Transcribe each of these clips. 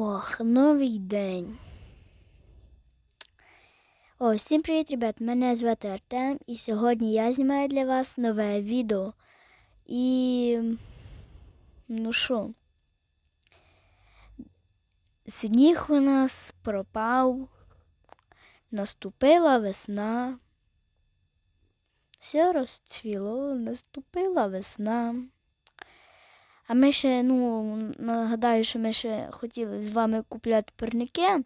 Ох, новий день. О, всім привіт, ребят! Мене звати Артем, і сьогодні я знімаю для вас нове відео. І. Ну що? Сніг у нас пропав. Наступила весна. Все розцвіло, наступила весна. А ми ще, ну, нагадаю, що ми ще хотіли з вами купляти парники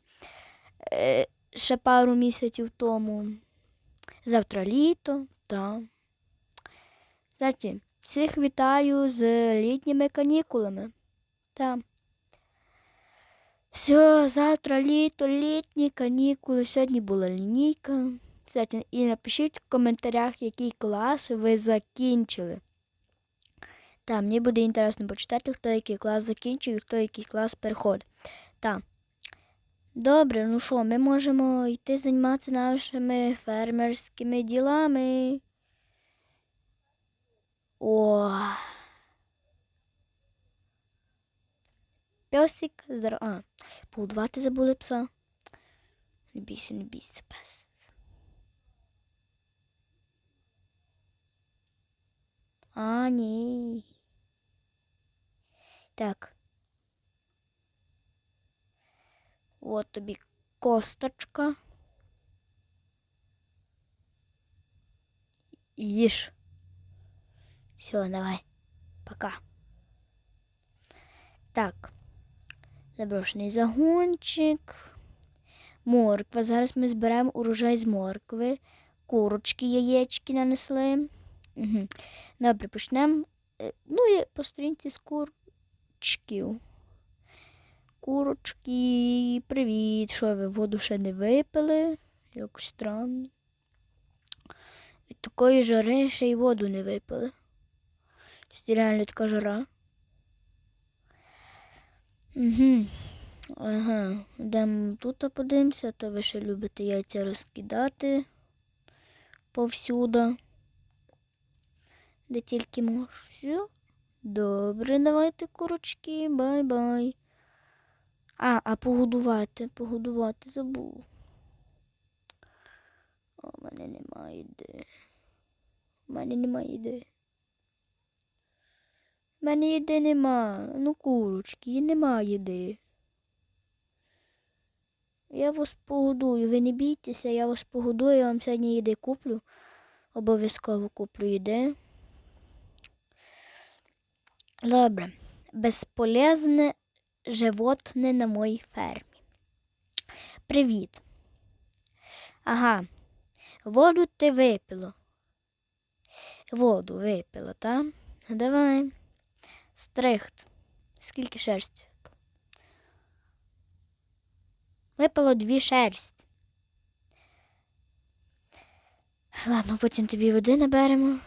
е, ще пару місяців тому. Завтра літо, так. Кстати, всіх вітаю з літніми канікулами. Так. Все, завтра літо, літні канікули. Сьогодні була лінійка. Кстати, і напишіть в коментарях, який клас ви закінчили. Так, мені буде інтересно почитати, хто який клас закінчив і хто який клас переходить. Так. Добре, ну що, ми можемо йти займатися нашими фермерськими ділами. О. Песик, здоров... А, поудувати забули пса. Не бійся, не бійся, пес. А, ні. Так. От тобі косточка. Їж. Все, давай. Пока. Так. Заброшений загончик. Морква. Зараз ми зберемо урожай з моркви. Курочки, яєчки нанесли. Угу. Добре, почнемо. Е, Ну і по сторінці з курочків. Курочки, привіт. Що ви воду ще не випили? Якось странно. Від такої жари ще й воду не випили. Це реально така жара. Угу. Ага. Йдемо тут подивимося, то ви ще любите яйця розкидати повсюди. Де тільки можу. Добре, давайте, курочки, бай-бай. А, а погодувати, погодувати забув. О, в мене немає ідеї. У мене немає ідеї. У мене ідеї нема. Ну, курочки, нема ідеї. Я вас погодую, ви не бійтеся, я вас погодую, я вам сьогодні їди куплю. Обов'язково куплю їди. Добре. Безполезне животне на моїй фермі. Привіт. Ага. Воду ти випило. Воду випила, так? Давай. Стрихт. Скільки шерсті? Випало дві шерсті. Ладно, потім тобі води наберемо.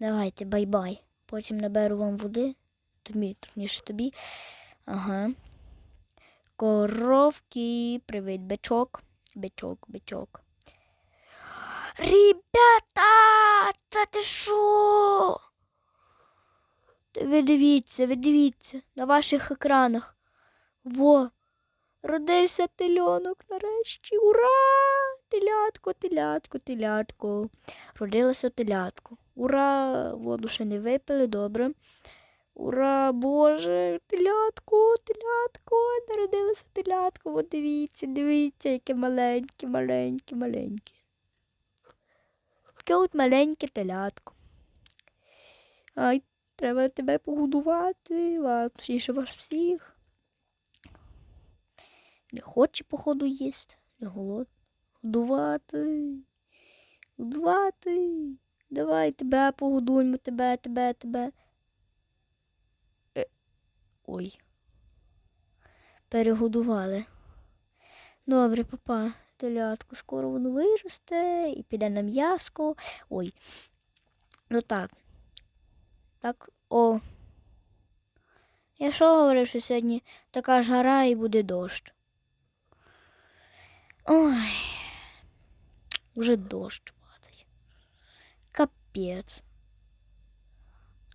Давайте, бай-бай. Потім наберу вам води. Тобі, точніше тобі. Ага. Коровки. Привіт, бичок. Бичок, бичок. Ребята! Та ти що? Ви дивіться, ви дивіться на ваших екранах. Во! Родився тельонок нарешті. Ура! Телятко, телятко, телятко. Родилося телятко. Ура! Воду ще не випили, добре. Ура, Боже, телятко, телятко, народилося телятко. От дивіться, дивіться, яке маленьке, маленьке, маленьке. Таке от маленьке телятко. Ай, треба тебе погодувати, точніше вас всіх. Не хоче, походу, їсти, не голод. Годувати. Годувати. Давай тебе погодуємо, тебе, тебе, тебе. Е, Ой. Перегодували. Добре, папа, телятку, скоро воно виросте і піде на м'яско. Ой. Ну так. Так, о. Я що говорив, що сьогодні така жара і буде дощ. Ой. Уже дощ. Капець.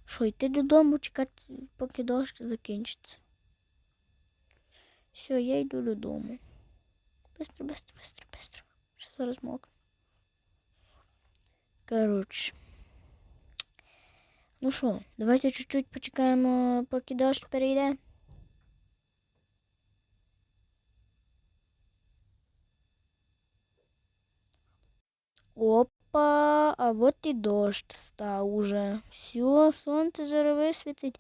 Що, йти додому, чекати, поки дощ закінчиться. Все, я йду додому. Быстро, быстро, быстро, быстро. Ще зараз мокну. Коротше. Ну що, давайте чуть-чуть почекаємо, поки дощ перейде. Опа, а вот і дощ став уже. Все, сонце зараз висвітить.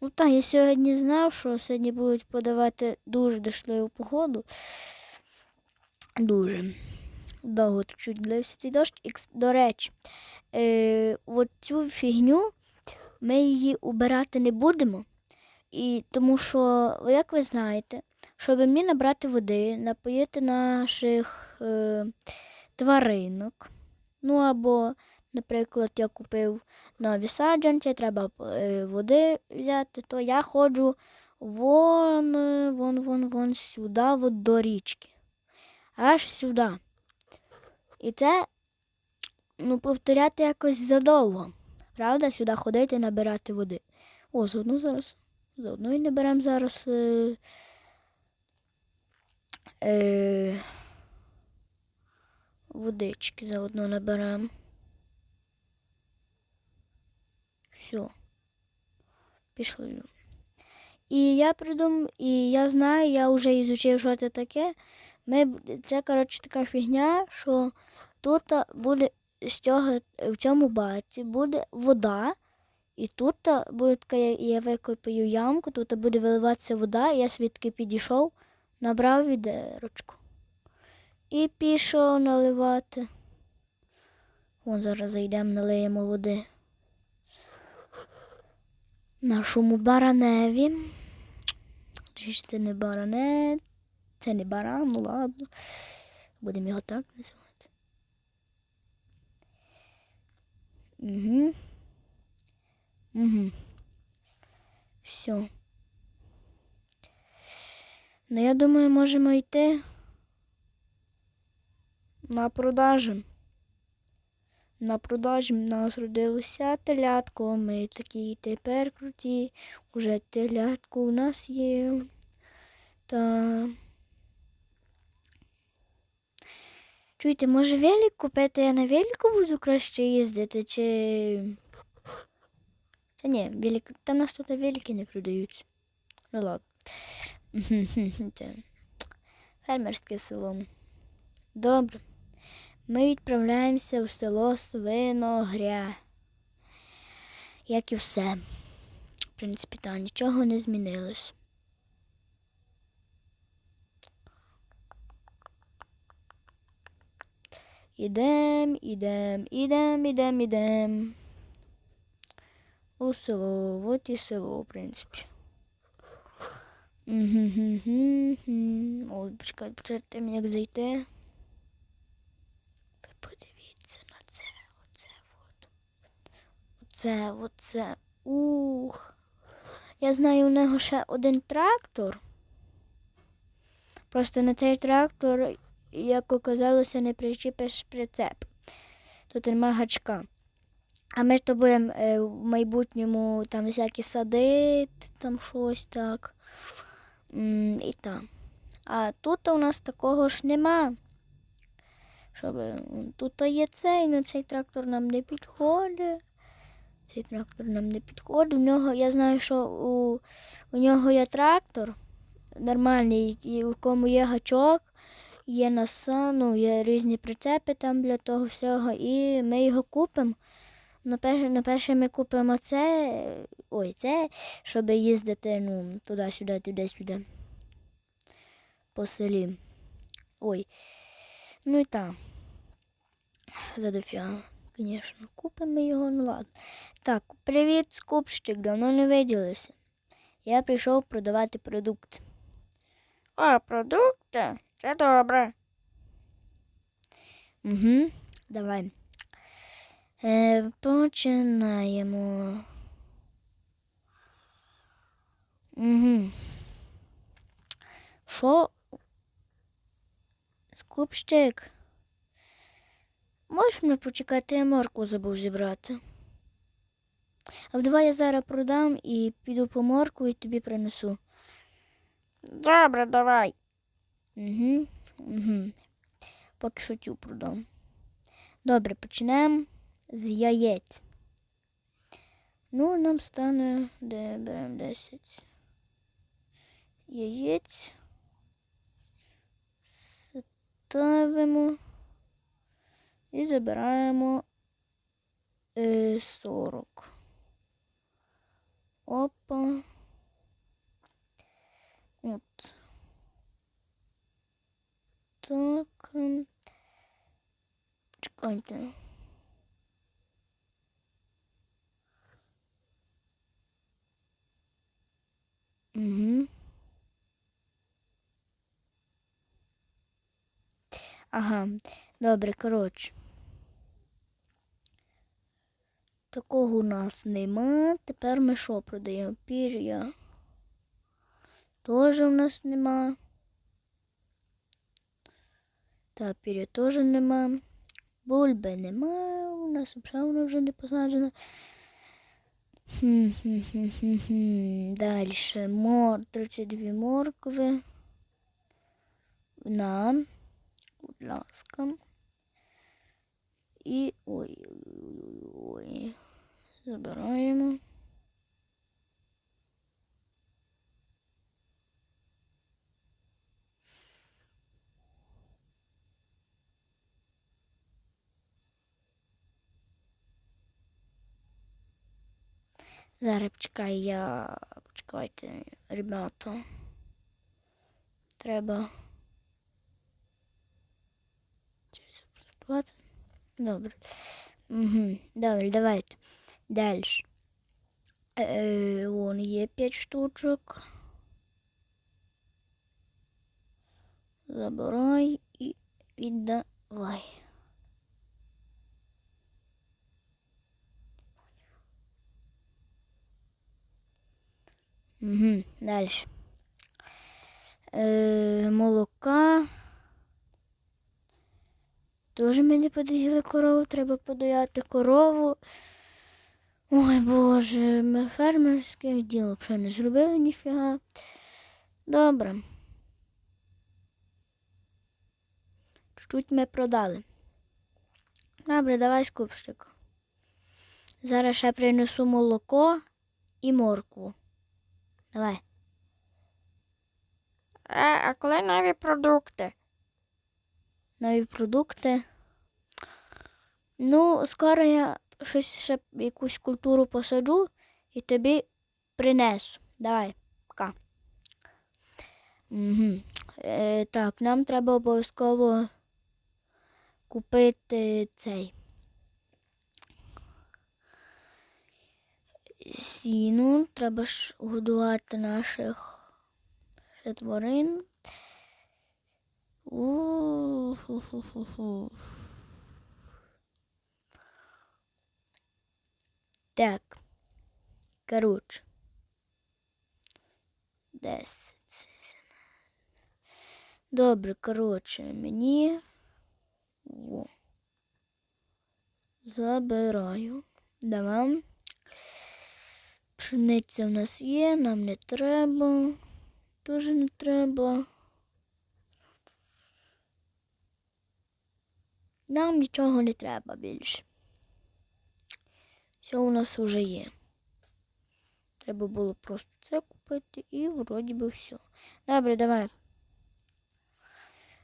Ну так, я сьогодні знав, що сьогодні будуть подавати дуже дощливу погоду. Дуже. Довго чуть длився цей дощ. І, до речі, е, от цю фігню ми її убирати не будемо. І тому що, як ви знаєте, щоб мені набрати води, напоїти наших е, тваринок. Ну або, наприклад, я купив нові саджанці, треба е, води взяти, то я ходжу вон, е, вон, вон, вон сюди, от до річки. Аж сюди. І це, ну, повторяти якось задовго. Правда, сюди ходити набирати води. О, заодно зараз. Заодно і наберемо зараз. Е, е, водички заодно наберемо. Все. Пішли. І я придум, і я знаю, я вже ізучив, що це таке. Ми, це, коротше, така фігня, що тут буде з цього, в цьому баці буде вода, і тут буде така, я- викопаю ямку, тут буде виливатися вода, я свідки підійшов, набрав відерочку. І пішов наливати. Вон зараз зайдемо, налиємо води. Нашому бараневі. Це не баране, це не баран, ну ладно. Будемо його так називати. Угу. Угу. Все. Ну, я думаю, можемо йти на продажі. На продажі нас родилося телятко. Ми такі тепер круті. Уже телятко у нас є. Та. Чуєте, може велик купити? Я на велику буду краще їздити, чи. Та ні, велик. Та нас тут велики не продаються. Ну ладно. Фермерське село. Добре. Ми відправляємося в село Свиногря. Як і все. В принципі, та нічого не змінилось. Ідем, ідем, ідем, ідем, ідем. У село, от і село, в принципі. Мгм-гм-гм-гм. Ой, почекай, почекайте мені як зайти. Ви подивіться на це, оце от. Оце, оце. Ух. Я знаю, у нього ще один трактор. Просто на цей трактор, як оказалося, не причіпиш прицеп. Тут нема гачка. А ми ж то будемо е, в майбутньому там всякі садити, там щось так. І там. А тут у нас такого ж нема. Щоб тут є цей, але цей трактор нам не підходить. Цей трактор нам не підходить. У нього, я знаю, що у, у нього є трактор нормальний, у кому є гачок, є наса, ну, є різні прицепи там для того всього, і ми його купимо. На перше, на перше ми купимо це, ой, це, щоб їздити ну, туди-сюди, туди-сюди. По селі. Ой. Ну і так. Задофіга, звісно. Купимо його, ну ладно. Так, привіт, скупщик, давно не виділися. Я прийшов продавати продукт. А, продукти? Це добре. Угу, давай. Е, починаємо. Угу. Що? Скупщик. Можеш мене почекати, я морку забув зібрати. А давай я зараз продам і піду по морку і тобі принесу. Добре, давай. Угу. Угу. Поки що цю продам. Добре, почнемо з яєць. Ну, нам стане, де беремо 10 яєць. Ставимо і забираємо е, 40. Опа. От. Так. Чекайте. Угу. Ага, добре, коротше. Такого у нас нема. Тепер ми що продаємо? Пір'я. Теж у нас нема. Та пір'я теж нема. Бульби нема. У нас вона вже не. Хм-хм-хм-хм-хм. Далі. Мор, 32 моркви. На. Будь ласка. І ой-ой-ой. Забираємо. Зараз я почекайте, ребята. Треба. Щось поступати. Добре. Угу. Добре, давайте. Далі. Е, вон є 5 штучок. Забирай і віддавай. Угу, далі. Е, молока. Тоже ми не подоїли корову, треба подояти корову. Ой Боже, ми фермерських діл вже не зробили ніфіга. Добре. Чуть ми продали. Добре, давай скупщик. Зараз ще принесу молоко і моркву. Давай. Е, а коли нові продукти? нові продукти. Ну, скоро я щось ще якусь культуру посаджу і тобі принесу. Давай, пока. Угу. Е, так, нам треба обов'язково купити цей. Сіну, треба ж годувати наших тварин. У-ху-ху-ху-ху. Так. Коротше. Десять. Добре, коротше, мені. Во. Забираю. Давай. Пшениця в нас є, нам не треба. Теж не треба. Нам нічого не треба більше. Все у нас вже є. Треба було просто це купити і вроді би все. Добре, давай.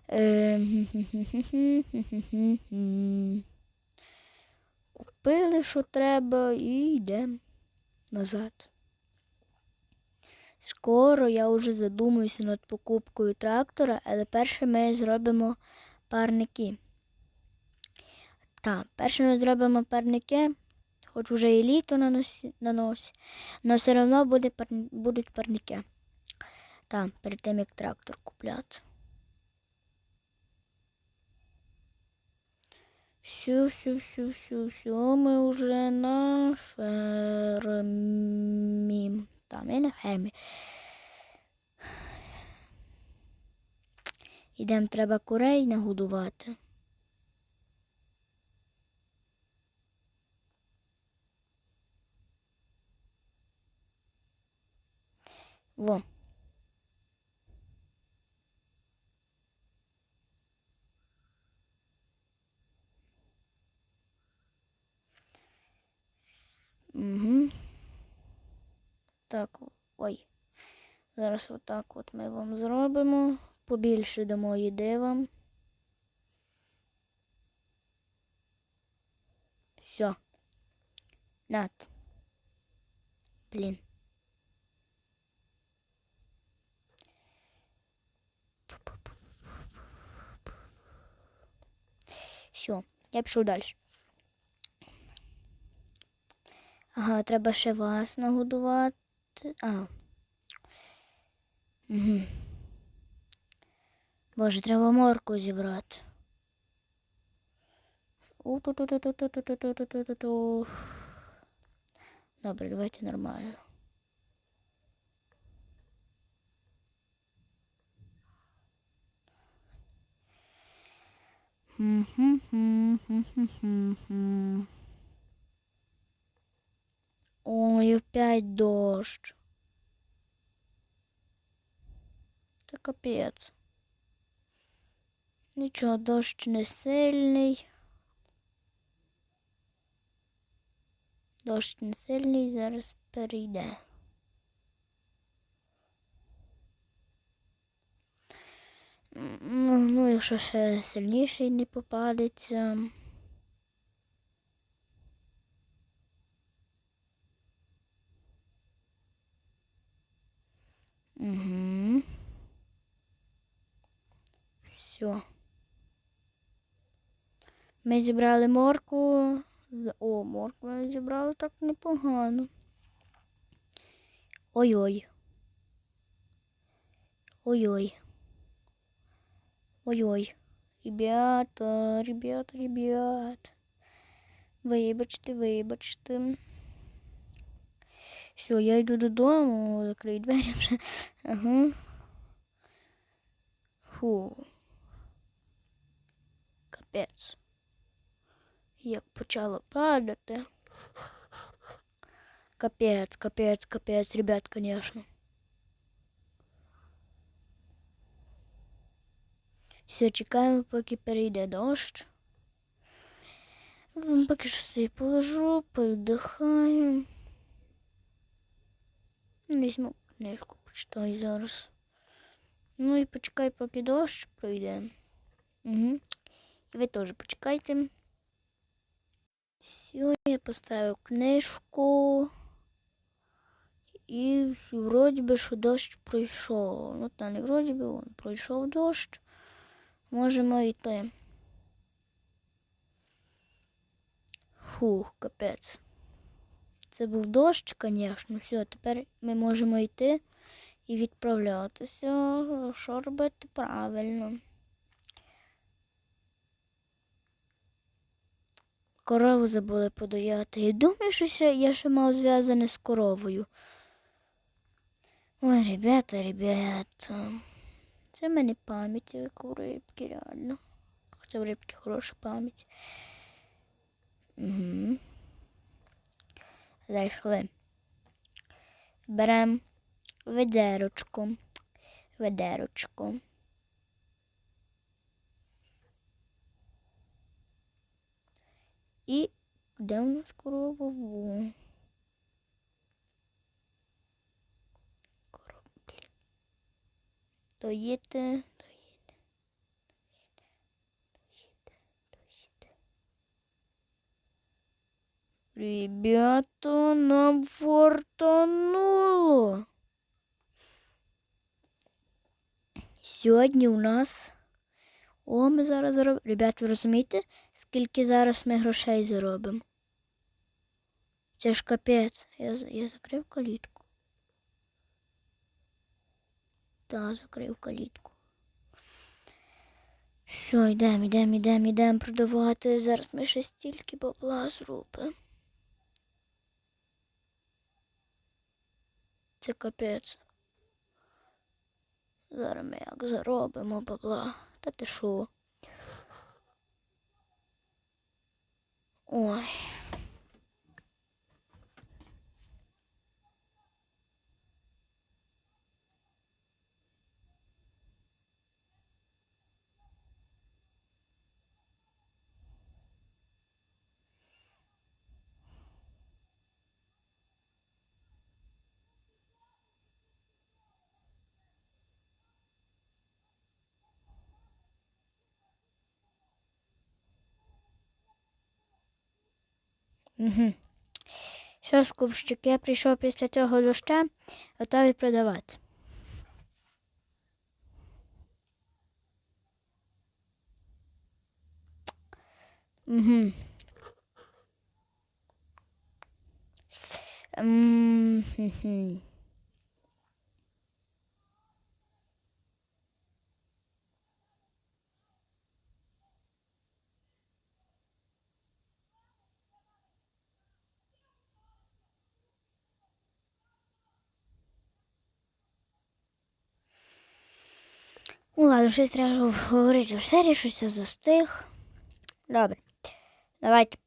Ем, Купили, що треба, і йдемо назад. Скоро я вже задумуюся над покупкою трактора, але перше ми зробимо парники. Так, перше ми зробимо парники, хоч вже і літо на носі, на носі, але все одно буде, пар, будуть парники. Так, перед тим як трактор купляти. Все, все, все, все, все, ми вже на фермі. Там ми на фермі. Ідемо, треба курей нагодувати. Во. Угу. Так, ой. Зараз отак от ми вам зробимо. Побільше дамо їди вам. Все. Над. Блін. Все, я пішов далі. Ага, треба ще вас нагодувати. А. Угу. Боже, треба морку зібрати. У ту-ту-ту-ту-ту-ту-ту-ту-ту-ту-ту-ту. Добре, давайте нормально. Ой, опять дощ. Це капець. Нічого, дощ не сильний. Дощ не сильний, зараз перейде. Ну, якщо ще сильніший не попадеться. Угу. Все. Ми зібрали морку. О, морку ми зібрали так непогано. Ой-ой. Ой-ой. Ой-ой. Ребята, ребята, ребят. Вибачте, вибачте. Все, я йду додому, закрию двері вже. Ага. Фу. Капець. Як почало падати. Капець, капець, капець, ребят, конечно. Все, чекаємо, поки перейде дощ. Поки що собі положу, повдихаю. Візьму книжку, почитаю зараз. Ну і почекай, поки дощ пройде. Угу. І ви теж почекайте. Все, я поставив книжку. І вроді би, що дощ пройшов. Ну, та не вроді би, он пройшов дощ. Можемо йти. Фух, капець. Це був дощ, звісно. Все, тепер ми можемо йти і відправлятися. Що робити правильно. Корову забули подояти. І думаю, що я ще мав зв'язане з коровою. Ой, ребята, ребята. Це в мене пам'ять, як у рибки, реально. Хоча в рибки хороша пам'ять. Угу. Зайшли. Беремо ведерочку. Ведерочку. І де у нас корова? Доїти, доїти, доїти, доїти, доїти. Ребята, нам фортануло. Сьогодні у нас. О, ми зараз заробимо. Ребят, ви розумієте, скільки зараз ми грошей заробимо? Це ж капець. Я, я закрив калітку. Так, закрив калітку. Все, йдемо, йдемо, йдемо, йдемо продавати. Зараз ми ще стільки бабла зробимо. Це капець. Зараз ми як заробимо бабла. Та ти що? Ой. Угу. Що, скупщик, я прийшов після цього доща, готовий продавати. Угу. М, Ну ладно, щось треба говорити в серії, щось застиг. Добре. Давайте.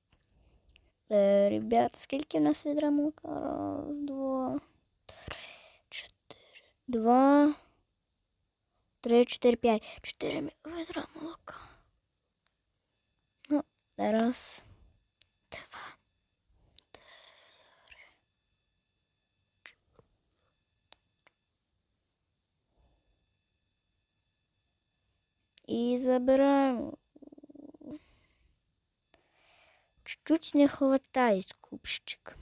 Е, ребят, скільки в нас відра молока? Раз, два, чотири. Два. Три, чотири, п'ять. Чотири відра молока. Ну, раз. І забираємо. Чуть-чуть не хватає купщик.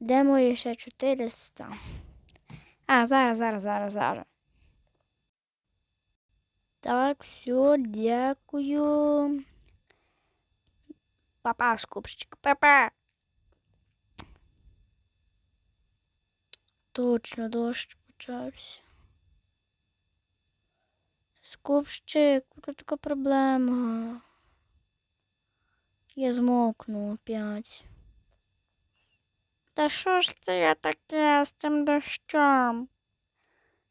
Де мої ще 400? А, зараз, зараз, зараз, зараз. Так, все, дякую. Папа, скупщик, папа. Точно, дощ почався. Скупщик, тут така проблема. Я змокну опять. Та що ж це я таке з цим дощом?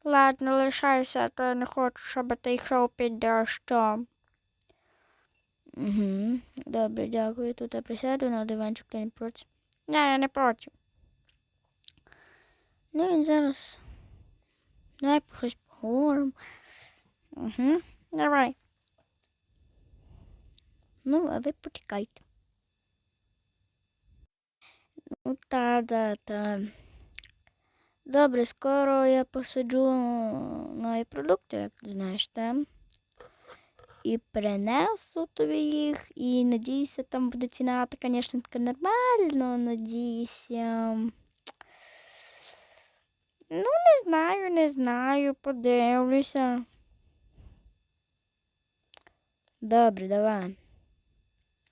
Ладно, лишайся, а то я не хочу, щоб ти йшов під дощом. Угу. Добре, дякую. Тут я присяду на диванчик, ти не проти. Ні, я не проти. Ну він зараз. Давай щось поговоримо. Угу. Давай. Ну, а ви почекайте. Ну, та, та, та. Добре, скоро я посаджу нові продукти, як знаєш, там. І принесу тобі їх. І надіюся, там буде ціна, та, звісно, така нормально, надіюся. Не знаю, не знаю, подивлюся. Добре, давай.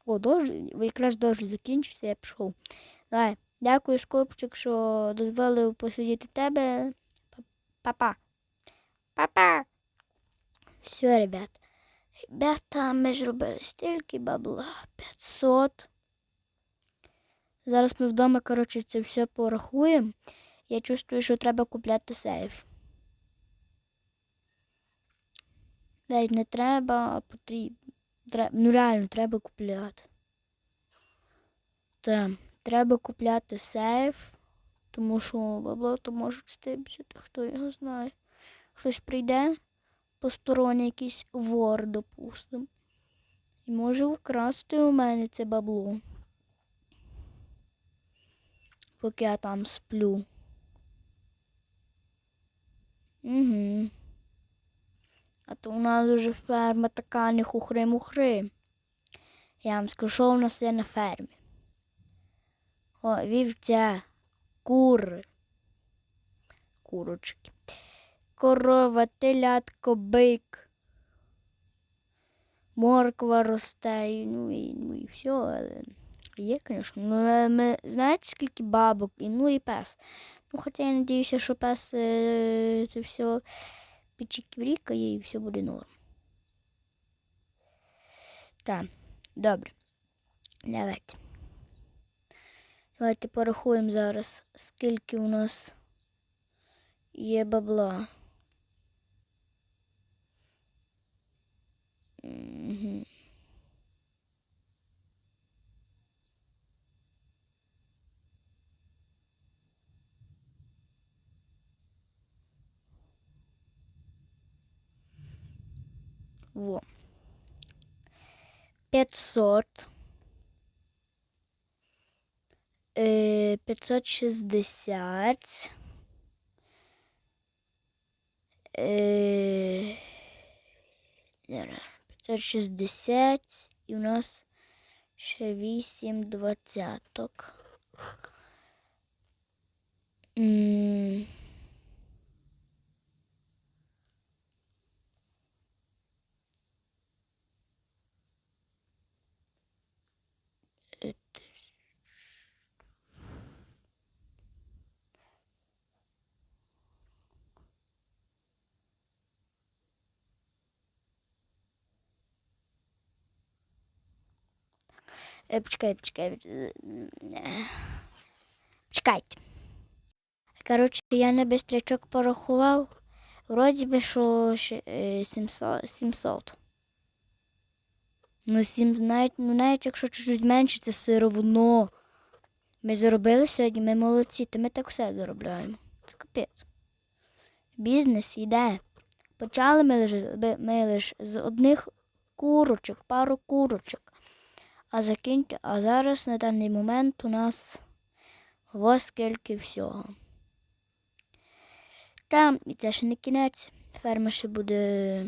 О, дощ, якраз дощ закінчився, я пішов. Давай. Дякую, Скопчик, що дозволив посидіти тебе. Па- Па-па. Папа. Все, ребят. Ребята, ми зробили стільки бабла. 500. Зараз ми вдома, коротше, це все порахуємо. Я чувствую, що треба купляти сейф. Навіть не треба, а потрібно. Тре- Ну реально, треба купляти. Так, треба купляти сейф, тому що бабло то може стибсити, хто його знає. Хтось прийде, посторонній якийсь вор, допустим. І може вкрасти у мене це бабло. Поки я там сплю. Угу. А то у нас уже ферма така не хухри-мухри. Я вам скажу, що у нас є на фермі. О, вівця, кури, курочки, корова, телятко, бик, морква росте, ну і, ну і все. Але є, звісно. Ну, але ми, знаєте, скільки бабок, і ну і пес. Ну, хоча я надіюся, що пес е, це все підчікврікає і все буде норм. Так, добре. Давайте. Давайте порахуємо зараз, скільки у нас є бабла. Во. Пятьсот. Е, 560. Е, зараз, 560. І у нас Ще вісім двадцяток. Почекай, почекай. е, е, Чекайте. Коротше, я на бистрячок порахував. Вроді би, що ще, е, 700. 700. Ну, сім, навіть, ну, навіть якщо чуть менше, це все равно. Ми заробили сьогодні, ми молодці, та ми так все заробляємо. Це капець. Бізнес йде. Почали ми лише, ми лише з одних курочок, пару курочок. А, закінч... а зараз на даний момент у нас ось скільки всього. Там і це ще не кінець. Ферма ще буде.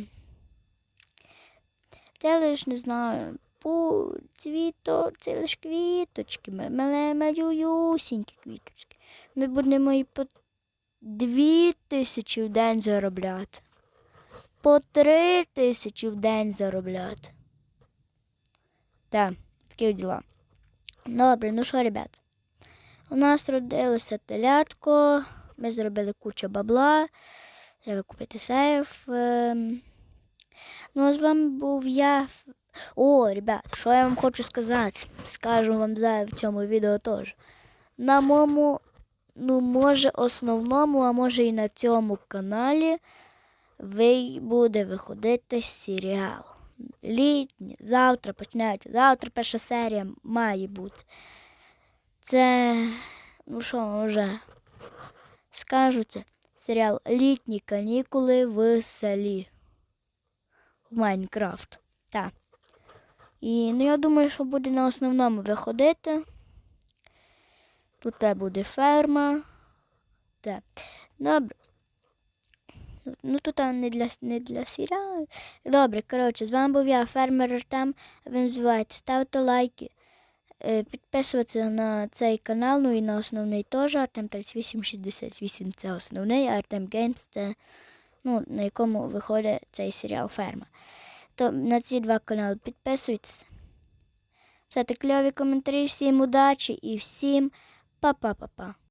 Це лиш не знаю. Пу, цвіто, це лиш квіточки. ма- Мале малюсінькі квіточки. Ми будемо і по дві тисячі в день заробляти. По три тисячі в день заробляти. Так, такі діла. Добре, ну що, ребят? У нас родилося телятко, ми зробили кучу бабла, треба купити сейф. ем. Ну, а з вами був я. О, ребят, що я вам хочу сказати? Скажу вам зараз в цьому відео теж. На моєму, ну, може, основному, а може і на цьому каналі ви буде виходити серіал. Літній, завтра почнеться. Завтра перша серія має бути. Це, ну що, вже скажу це. Серіал Літні канікули в селі. В Майнкрафт. Так. І ну, я думаю, що буде на основному виходити. Тут буде ферма. Так. Добре. Ну, тут не для, не для серіалу. Добре, коротше, з вами був я, фермер Артем. Ви не забувайте, ставте лайки, е, підписуватися на цей канал, ну і на основний теж. Артем 3868 це основний, а Артем Геймс це ну, на якому виходить цей серіал Ферма. То на ці два канали підписуйтесь. Все так кльові коментарі, всім удачі і всім па-па-па-па.